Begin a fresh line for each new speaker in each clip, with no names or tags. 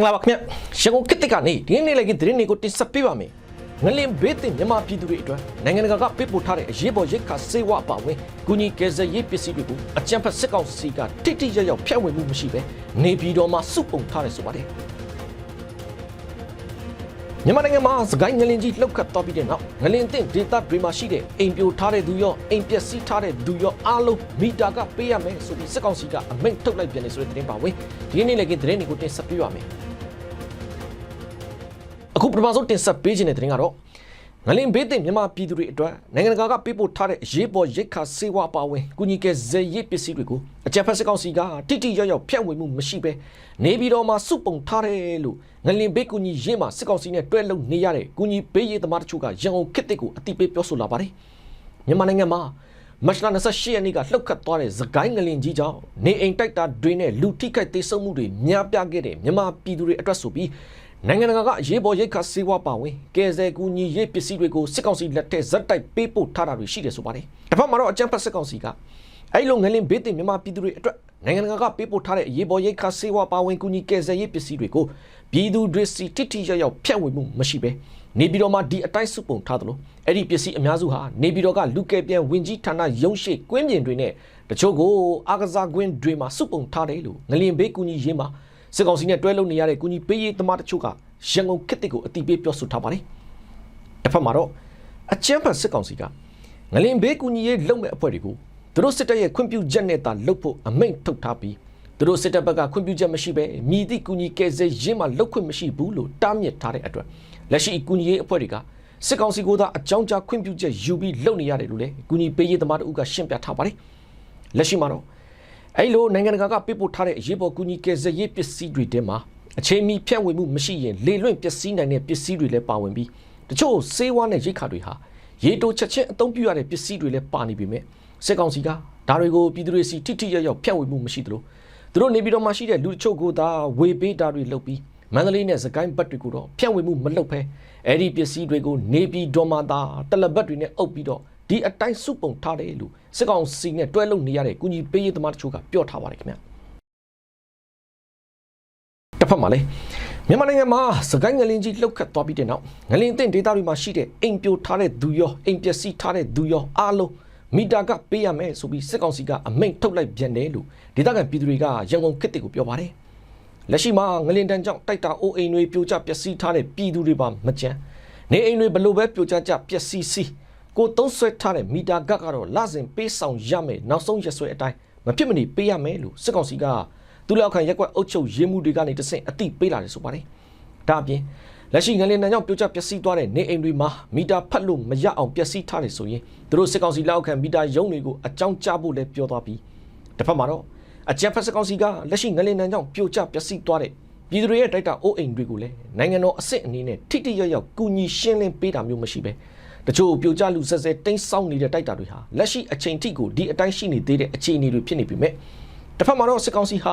င်္ဂလာပါခင်ဗျရန်ကုန်ကစ်တစ်ကနေဒီနေ့လည်းကသတင်းတွေကိုတင်ဆက်ပေးပါမယ်ငလင်ဘေးတင်မြန်မာပြည်သူတွေအတွက်နိုင်ငံတကာကပေးပို့ထားတဲ့အရေးပေါ်ရိတ်ခါစေဝါအပါဝင်ကုညီကယ်ဆယ်ရေးပစ္စည်းတွေကိုအကြံဖက်စစ်ကောင်စီကတိတိကျကျဖျက်ဝေမှုမရှိပဲနေပြည်တော်မှာစုပုံထားတယ်ဆိုပါတယ်မြန်မာနိုင်ငံမှာစကိုင်းငလင်ကြီးလှုပ်ခတ်သွားပြီးတဲ့နောက်ငလင်တင်ဒေတာတွေမှာရှိတဲ့အိမ်ပြိုထားတဲ့သူရောအိမ်ပျက်စီးထားတဲ့သူရောအားလုံးမီတာကပေးရမယ်ဆိုပြီးစစ်ကောင်စီကအမိန့်ထုတ်လိုက်ပြန်နေဆိုတဲ့သတင်းပါဝင်ဒီနေ့လည်းကသတင်းတွေကိုတင်ဆက်ပေးပါမယ် အခုပထမဆုံးတင်ဆက်ပေးခြင်းတဲ့တင်ကတော့ငလင်ဘေးတင်မြန်မာပြည်သူတွေအတွက်နိုင်ငံတကာကပေးပို့ထားတဲ့အရေးပေါ်ရိတ်ခါစေဝါပါဝင်ကုညီကယ်ဇယ်ရေးပစ္စည်းတွေကိုအကြံဖက်စစ်ကောင်စီကတိတိယောက်ယောက်ဖျက်ဝေမှုမရှိဘဲနေပြည်တော်မှာစုပုံထားတယ်လို့ငလင်ဘေးကုညီရေးမှာစစ်ကောင်စီနဲ့တွဲလုံနေရတဲ့ကုညီပေးရေးသမားတချို့ကရန်ကုန်ခေတ်တစ်ကိုအတိပေးပြောဆိုလာပါတယ်မြန်မာနိုင်ငံမှာမတ်လ28ရက်နေ့ကလှုပ်ခတ်သွားတဲ့သကိုင်းငလင်ကြီးကြောင့်နေအိမ်တိုက်တာတွေနဲ့လူထိခိုက်သေးဆုံးမှုတွေများပြားခဲ့တဲ့မြန်မာပြည်သူတွေအတွက်ဆိုပြီး နိုင်ငံတကာကရေးပေါ်ရိတ်ခါစေဝါပါဝင်ကယ်ဆယ်ကူညီရေးပစ္စည်းတွေကိုစစ်ကောင်စီလက်ထက်ဇက်တိုက်ပေးပို့ထားတာတွေရှိတယ်ဆိုပါတယ်။တစ်ဖက်မှာတော့အကြံဖက်စစ်ကောင်စီကအဲ့လိုငလင်ဘေးတင်မြန်မာပြည်သူတွေအတွက်နိုင်ငံတကာကပေးပို့ထားတဲ့အရေးပေါ်ရိတ်ခါစေဝါပါဝင်ကူညီကယ်ဆယ်ရေးပစ္စည်းတွေကိုပြည်သူတွေစီတိတိကျကျဖြန့်ဝေမှုမရှိပဲနေပြည်တော်မှာဒီအတိုင်းစုပုံထားသလိုအဲ့ဒီပစ္စည်းအများစုဟာနေပြည်တော်ကလူကယ်ပြန်ဝင်ကြီးဌာနရုံးရှိကွင်းပြင်တွေနဲ့တချို့ကိုအာကစားကွင်းတွေမှာစုပုံထားတယ်လို့ငလင်ဘေးကူညီရေးမှာ စစ်ကောင်စီနဲ့တွဲလုံနေရတဲ့ကုညီပေးရေးသမားတချို့ကရန်ကုန်ခေတ်တစ်ကိုအတိပေးပြောဆိုထားပါတယ်။တစ်ဖက်မှာတော့အချမ်းဖန်စစ်ကောင်စီကငလင်ဘေးကုညီရေးလုပ်မဲ့အဖွဲ့တွေကိုသူတို့စစ်တပ်ရဲ့ခွင့်ပြုချက်နဲ့သာလုပ်ဖို့အမိန့်ထုတ်ထားပြီးသူတို့စစ်တပ်ဘက်ကခွင့်ပြုချက်မရှိဘဲမြည်သည့်ကုညီကယ်ဆယ်ရေးမှလုပ်ခွင့်မရှိဘူးလို့တားမြစ်ထားတဲ့အတွက်လက်ရှိကုညီရေးအဖွဲ့တွေကစစ်ကောင်စီကသာအကြောင်းကြားခွင့်ပြုချက်ယူပြီးလုပ်နေရတယ်လို့လည်းကုညီပေးရေးသမားတို့ကရှင်းပြထားပါတယ်။လက်ရှိမှာတော့ အဲ့လိုနိုင်ငံတကာကပေးပို့ထားတဲ့အရေးပေါ်ကူညီကယ်ဆယ်ရေးပစ္စည်းတွေထဲမှာအချိန်မီဖြန့်ဝေမှုမရှိရင်လေလွင့်ပျက်စီးနိုင်တဲ့ပစ္စည်းတွေလည်းပါဝင်ပြီးတချို့ဆေးဝါးနဲ့ရိတ်ခါတွေဟာရေတိုချက်ချင်းအသုံးပြုရတဲ့ပစ္စည်းတွေလည်းပါနေပေမဲ့စစ်ကောင်စီကဒါတွေကိုပြည်သူတွေစီထိထိရောက်ရောက်ဖြန့်ဝေမှုမရှိသလိုသူတို့နေပြည်တော်မှာရှိတဲ့လူတချို့ကိုသာဝေပေးတာတွေလုပ်ပြီးမန္တလေးနဲ့စကိုင်းဘက်တွေကိုတော့ဖြန့်ဝေမှုမလုပ်ဘဲအဲ့ဒီပစ္စည်းတွေကိုနေပြည်တော်မှာသာတလဘက်တွေနဲ့အုပ်ပြီးတော့ ဒီအတိုင်းစုပုံထားတယ်လို့စစ်ကောင်စီနဲ့တွဲလုံနေရတဲ့ကုညီပေးရေးသမားတချို့ကပြောထားပါတယ်ခင်ဗျတစ်ဖက်မှာလည်းမြန်မာနိုင်ငံမှာစကိုင်းငလင်ကြီးလှုပ်ခတ်သွားပြီးတဲ့နောက်ငလင်တင်ဒေသတွေမှာရှိတဲ့အိမ်ပြိုထားတဲ့သူရောအိမ်ပျက်စီးထားတဲ့သူရောအားလုံးမီတာကပေးရမယ်ဆိုပြီးစစ်ကောင်စီကအမိန့်ထုတ်လိုက်ပြန်တယ်လို့ဒေသခံပြည်သူတွေကရန်ကုန်ခေတ်တစ်ကိုပြောပါတယ်လက်ရှိမှာငလင်တန်းကြောင့်တိုက်တာအိုးအိမ်တွေပြိုကျပျက်စီးထားတဲ့ပြည်သူတွေပါမကြမ်းနေအိမ်တွေဘလို့ပဲပြိုကျကျပျက်စီးစီး ကိုသုံးဆွဲထားတဲ့မီတာဂတ်ကတော့လစဉ်ပေးဆောင်ရမယ်နောက်ဆုံးရက်ဆွဲအတိုင်းမဖြစ်မနေပေးရမယ်လို့စစ်ကောင်စီကသူလောက်ခံရက်ကွက်အုပ်ချုပ်ရေးမှုတွေကနေတဆင့်အတိပေးလာတယ်ဆိုပါတယ်။ဒါအပြင်လက်ရှိငလင်နံကြောင့်ပြိုကျပျက်စီးသွားတဲ့နေအိမ်တွေမှာမီတာဖတ်လို့မရအောင်ပျက်စီးထားတယ်ဆိုရင်သူတို့စစ်ကောင်စီလောက်ခံမီတာရုံးတွေကိုအကြောင်းကြားဖို့လည်းပြောသွားပြီးတစ်ဖက်မှာတော့အကြံဖက်စစ်ကောင်စီကလက်ရှိငလင်နံကြောင့်ပြိုကျပျက်စီးသွားတဲ့ပြည်သူတွေရဲ့တိုက်တာအိုးအိမ်တွေကိုလည်းနိုင်ငံတော်အစ်စ်အနေနဲ့ထိထိရောက်ရောက်ကူညီရှင်းလင်းပေးတာမျိုးမရှိပဲ တချို့ပြိုကျလူဆက်ဆက်တိမ့်ဆောင်းနေတဲ့တိုက်တာတွေဟာလက်ရှိအချိန်ထိကိုဒီအတိုင်းရှိနေသေးတဲ့အခြေအနေတွေဖြစ်နေပြီမဲ့တစ်ဖက်မှာတော့စစ်ကောင်စီဟာ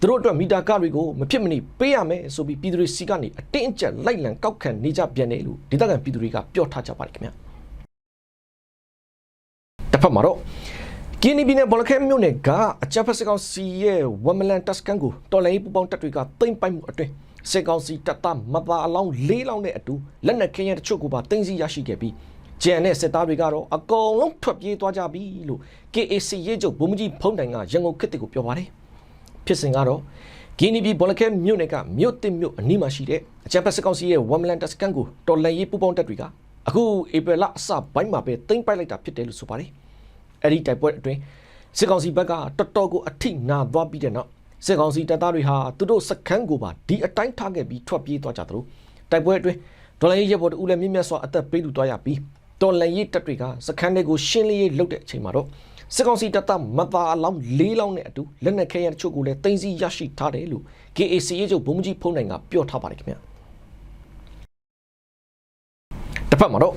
သူတို့အတွက်မီတာကားတွေကိုမဖြစ်မနေပေးရမယ်ဆိုပြီးပြည်သူတွေစီကနေအတင်းအကျပ်လိုက်လံကောက်ခံနေကြပြန်တယ်လို့ဒေသခံပြည်သူတွေကပြောထားကြပါတယ်ခင်ဗျတစ်ဖက်မှာတော့ကင်းနီပြည်နယ်ဘောလခဲမြို့နယ်ကအကြမ်းဖက်စစ်ကောင်စီရဲ့ဝမ်မလန်တပ်စကန်ကိုတော်လိုင်းပူပေါင်းတပ်တွေကတိမ့်ပိုက်မှုအတွင်း စစ်ကောင်စီတပ်သားမသားအလောင်း၄လောင်းနဲ့အတူလက်နက်ခင်းရတချို့ကိုပါတင်စီရရှိခဲ့ပြီးကျန်တဲ့စစ်သားတွေကတော့အကုန်လုံးထွက်ပြေးသွားကြပြီလို့ KAC ရေးချုပ်ဗိုလ်မှူးကြီးဖုံးတိုင်ကရန်ကုန်ခေတ်ကိုပြောပါတယ်ဖြစ်စဉ်ကတော့ဂီနီပြည်ဘောလခဲမြို့နယ်ကမြို့တစ်မြို့အနီးမှာရှိတဲ့အကြမ်းဖက်စစ်ကောင်စီရဲ့ဝမ်မလန်တပ်စကန်ကိုတော်လိုင်းရေးပူပေါင်းတပ်တွေကအခုဧပြီလအစပိုင်းမှာပဲတင်ပိုက်လိုက်တာဖြစ်တယ်လို့ဆိုပါတယ်အဲ့ဒီတိုက်ပွဲအတွင်းစစ်ကောင်စီဘက်ကတော်တော်ကိုအထိနာသွားပြီးတဲ့နောက် စစ်ကောင်စီတပ်သားတွေဟာသူတို့စခန်းကိုပါဒီအတိုင်းထားခဲ့ပြီးထွက်ပြေးသွားကြသလိုတိုက်ပွဲအတွင်းဒေါ်လာရေးရပ်ဘော်တူလည်းမြင့်မြတ်စွာအသက်ပေးလူသွားရပြီးတော်လန်ရေးတပ်တွေကစခန်းတွေကိုရှင်းလင်းရေးလုပ်တဲ့အချိန်မှာတော့စစ်ကောင်စီတပ်သားမသားအလောင်း၄လောင်းနဲ့အတူလက်နက်ခဲယမ်းတချို့ကိုလည်းတင်စီရရှိထားတယ်လို့ KAC ရေးချုပ်ဘုံမကြီးဖုံးနိုင်ကပြောထားပါတယ်ခင်ဗျာတစ်ဖက်မှာတော့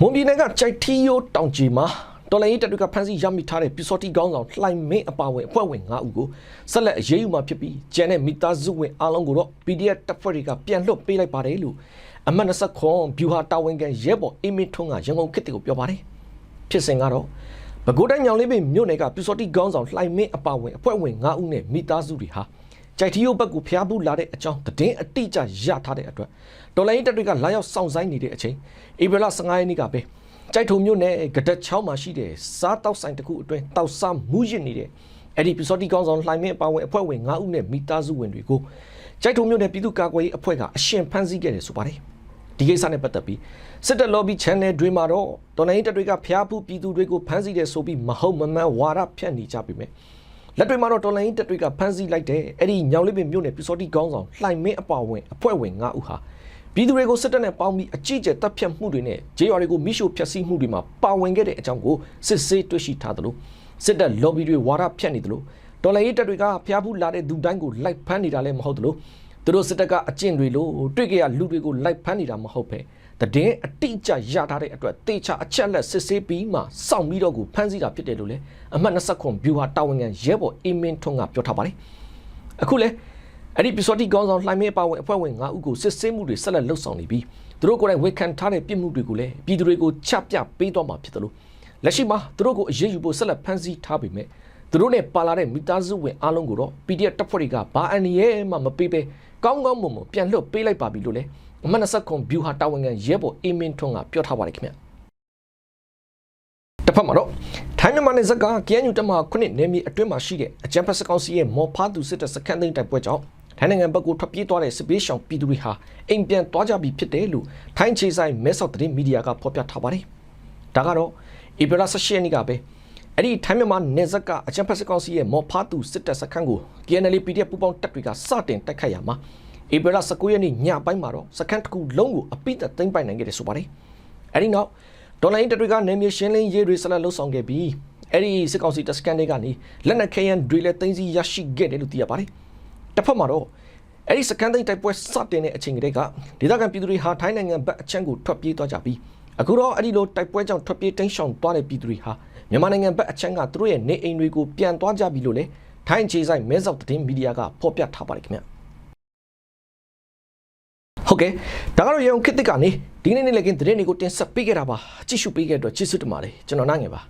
မွန်ပြည်နယ်ကကြိုက်ထီယိုတောင်ကြီးမှာ တော်လိုင်းရေးတပ်တွေကဖမ်းဆီးရမိထားတဲ့ပီစော်တီကောင်းဆောင်လှိုင်မင်းအပါဝင်အဖွဲ့ဝင်9ဦးကိုဆက်လက်အရေးယူမှာဖြစ်ပြီးကျန်တဲ့မိသားစုဝင်အားလုံးကိုတော့ PDF တပ်ဖွဲ့တွေကပြန်လွှတ်ပေးလိုက်ပါတယ်လို့အမတ်20ခွန်ဘျူဟာတာဝန်ခံရဲဘော်အေးမင်းထွန်းကရန်ကုန်ခေတ်တွေကိုပြောပါတယ်ဖြစ်စဉ်ကတော့ပဲခူးတိုင်းညောင်လေးပင်မြို့နယ်ကပီစော်တီကောင်းဆောင်လှိုင်မင်းအပါဝင်အဖွဲ့ဝင်9ဦးနဲ့မိသားစုတွေဟာကြိုက်ထီယိုဘက်ကိုဖျားဘူးလာတဲ့အကြောင်းသတင်းအတိအကျရထားတဲ့အတွက်တော်လိုင်းတပ်တွေကလာရောက်စောင့်ဆိုင်းနေတဲ့အချိန်ဧပြီလ15ရက်နေ့ကပဲ ကြိုက်ထုံမြို့နယ်ကဒက်ချောင်းမှာရှိတဲ့စားတောက်ဆိုင်တစ်ခုအတွင်းတောက်စားမူးယစ်နေတဲ့အဲ့ဒီပီစော်တီကောင်းဆောင်လှိုင်မင်းအပါဝင်အဖွဲ့ဝင်9ဦးနဲ့မိသားစုဝင်တွေကိုကြိုက်ထုံမြို့နယ်ပြည်သူ့ကာကွယ်ရေးအဖွဲ့ကအရှင်ဖမ်းဆီးခဲ့တယ်ဆိုပါတယ်ဒီကိစ္စနဲ့ပတ်သက်ပြီးစစ်တပ် lobby channel တွေမှာတော့တော်လိုင်းတပ်တွေကဖျားဖူးပြည်သူတွေကိုဖမ်းဆီးတယ်ဆိုပြီးမဟုတ်မမှန်ဝါဒဖြန့်နေကြပြီမယ်လက်တွေမှာတော့တော်လိုင်းတက်တွေကဖမ်းဆီးလိုက်တဲ့အဲ့ဒီညောင်လေးပင်မြို့နယ်ပြစောတိကောင်းဆောင်လှိုင်မင်းအပါဝင်အဖွဲ့ဝင်9ဦးဟာ ပြည်သူတွေကိုစစ်တပ်နဲ့ပေါင်းပြီးအကြည့်ကျတပ်ဖြတ်မှုတွေနဲ့ဂျေးရွာတွေကိုမိရှို့ဖျက်ဆီးမှုတွေမှာပါဝင်ခဲ့တဲ့အကြောင်းကိုစစ်ဆေးတွေ့ရှိထားသလိုစစ်တပ် lobby တွေဝါဒဖြန့်နေသလိုတော်လိုင်းတက်တွေကဖျားဖူးလာတဲ့သူတိုင်းကိုလိုက်ဖမ်းနေတာလည်းမဟုတ်သလိုသူတို့စစ်တပ်ကအကျင့်တွေလို့တွေ့ကြရလူတွေကိုလိုက်ဖမ်းနေတာမဟုတ်ပဲတည်င်းအတိအကျရထားတဲ့အတွက်တေချာအချက်လက်စစ်ဆေးပြီးမှစောင့်ပြီးတော့ကိုဖမ်းဆီးတာဖြစ်တယ်လို့လည်းအမှတ်29ဘျူဟာတာဝန်ခံရဲဘော်အင်းမင်းထွန်းကပြောထားပါတယ်အခုလဲ အဲ့ဒီပစ္စည်းကောင်းဆောင်လှိုင်းမဲပါဝင်အဖွဲ့ဝင်9ဦးကိုစစ်ဆေးမှုတွေဆက်လက်လှုပ်ဆောင်နေပြီးသူတို့ကိုယ်တိုင်ဝေခံထားတဲ့ပြစ်မှုတွေကိုလည်းပြည်သူတွေကိုချပြပေးတော့မှာဖြစ်တယ်လို့လက်ရှိမှာသူတို့ကိုအရေးယူဖို့ဆက်လက်ဖမ်းဆီးထားပေမဲ့သူတို့နဲ့ပါလာတဲ့မိသားစုဝင်အားလုံးကိုတော့ PDF တပ်ဖွဲ့တွေကဘာအန်ရဲမှမပေးပဲကောင်းကောင်းမွန်မွန်ပြန်လွှတ်ပေးလိုက်ပါပြီလို့လည်းအမှတ်29ဘျူဟာတာဝန်ခံရဲဘော်အင်းမင်းထွန်းကပြောထားပါတယ်ခင်ဗျတစ်ဖက်မှာတော့ထိုင်းမြန်မာနယ်စပ်က KNU တပ်မဟာခုနှစ်နယ်မြေအတွင်းမှာရှိတဲ့အကြံဖက်စကောင်စီရဲ့မော်ဖားသူစစ်တပ်စခန်းသိမ်းတိုက်ပွဲကြောင့် ထိုင်းနိုင်ငံဘက်ကိုထွက်ပြေးသွားတဲ့စစ်ပေးရှောင်ပြည်သူတွေဟာအိမ်ပြန်သွားကြပြီဖြစ်တယ်လို့ထိုင်းခြေဆိုင်မဲဆောက်သတင်းမီဒီယာကဖော်ပြထားပါတယ်ဒါကတော့ဧပြီလ18ရက်နေ့ကပဲအဲ့ဒီထိုင်းမြန်မာနယ်စပ်ကအကြံဖက်စကောင်စီရဲ့မော်ဖားသူစစ်တပ်စခန်းကို KNL PDF ပူးပေါင်းတပ်တွေကစတင်တိုက်ခိုက်ရမှာဧပြီလ19ရက်နေ့ညပိုင်းမှာတော့စခန်းတစ်ခုလုံးကိုအပိသက်သိမ်းပိုက်နိုင်ခဲ့တယ်ဆိုပါတယ်အဲ့ဒီနောက်ဒေါ်လာရင်းတပ်တွေကနေမြေရှင်းလင်းရေးတွေဆက်လက်လှုပ်ဆောင်ခဲ့ပြီးအဲ့ဒီစစ်ကောင်စီတပ်စခန်းတွေကနေလက်နက်ခဲယမ်းတွေလည်းသိမ်းဆည်းရရှိခဲ့တယ်လို့သိရပါတယ် တစ်ဖက်မှာတော့အဲ့ဒီစကန်သိန်းတိုက်ပွဲစတင်တဲ့အချိန်ကတည်းကဒေသခံပြည်သူတွေဟာထိုင်းနိုင်ငံဘက်အချမ်းကိုထွက်ပြေးသွားကြပြီးအခုတော့အဲ့ဒီလိုတိုက်ပွဲကြောင့်ထွက်ပြေးတိမ်းရှောင်သွားတဲ့ပြည်သူတွေဟာမြန်မာနိုင်ငံဘက်အချမ်းကသူတို့ရဲ့နေအိမ်တွေကိုပြန်သွားကြပြီလို့လေထိုင်းခြေဆိုင်မဲဆောက်သတင်းမီဒီယာကဖော်ပြထားပါတယ်ခင်ဗျဟုတ်ကဲ့ဒါကတော့ရေုံခစ်တစ်ကနေဒီနေ့နေ့လည်းကင်းသတင်းတွေကိုတင်ဆက်ပေးခဲ့တာပါကြည့်ရှုပေးခဲ့တဲ့အတွက်ကျေးဇူးတင်ပါတယ်ကျွန်တော်နိုင်ငယ်ပါ